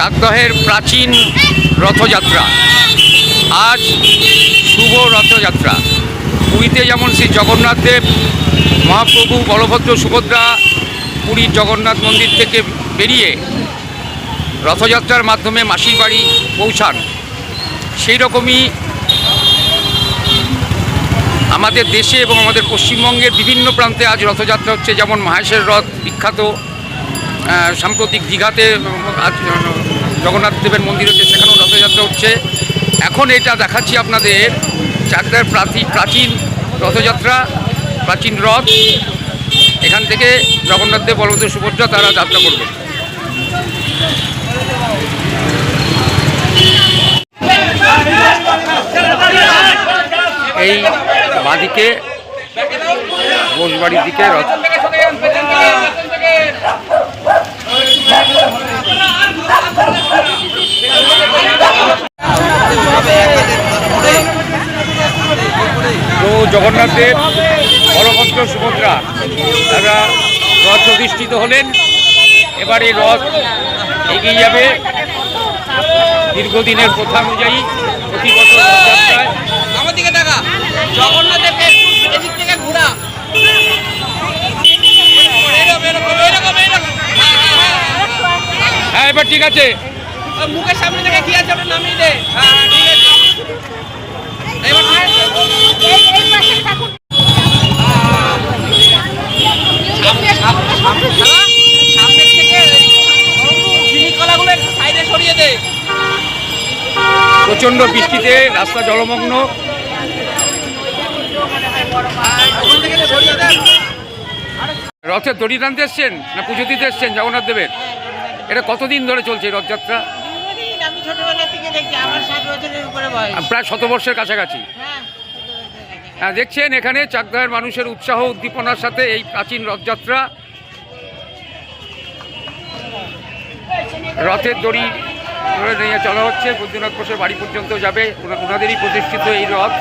বিগ্রহের প্রাচীন রথযাত্রা। আজ শুভ রথযাত্রা। পুরীতে যেমন শ্রী জগন্নাথ দেব, মহাপ্রভু বলভদ্র সুভদ্রা পুরীর জগন্নাথ মন্দির থেকে বেরিয়ে রথযাত্রার মাধ্যমে মাসির বাড়ি পৌঁছান। সেই রকমই আমাদের দেশে এবং আমাদের পশ্চিমবঙ্গের বিভিন্ন প্রান্তে আজ রথযাত্রা হচ্ছে। যেমন মাহেশের রথ বিখ্যাত সাম্প্রতিক দীঘাতে আজ জগন্নাথ দেবের মন্দির হচ্ছে, সেখানেও রথযাত্রা হচ্ছে এখন এটা দেখাচ্ছি আপনাদের চাকদার প্রাচীন প্রাচীন রথযাত্রা, প্রাচীন রথ, এখান থেকে জগন্নাথ দেব, বলভদ্র, সুভদ্রা, তারা যাত্রা করবে। এই বাঁদিকে বোসবাড়ির দিকে রথ তো জগন্নাথ দেব বলভদ্র সুভদ্রা। তারা রথ প্রতিষ্ঠিত হলেন। এবার এই রথ এগিয়ে যাবে। দীর্ঘদিনের প্রথা অনুযায়ী প্রতি বছর রথযাত্রায়। ঘোরা। হ্যাঁ এবার ঠিক আছে। মুখের সামনে থেকে কি আছে প্রচণ্ড বৃষ্টিতে রাস্তা জলমগ্ন। রথের দড়ি টানতে এসছেন না পুজো দিতে এসছেন জগন্নাথ দেবের? এটা কতদিন ধরে চলছে রথযাত্রা? প্রায় শতবর্ষের কাছাকাছি। হ্যাঁ দেখছেন এখানে চাকদাহের মানুষের উৎসাহ, উদ্দীপনার সাথে এই প্রাচীন রথযাত্রা। রথের দড়ি নিয়ে চলা হচ্ছে। বৈদ্যনাথ ঘোষের বাড়ি পর্যন্ত যাবে। ওনাদেরই প্রতিষ্ঠিত এই রথ।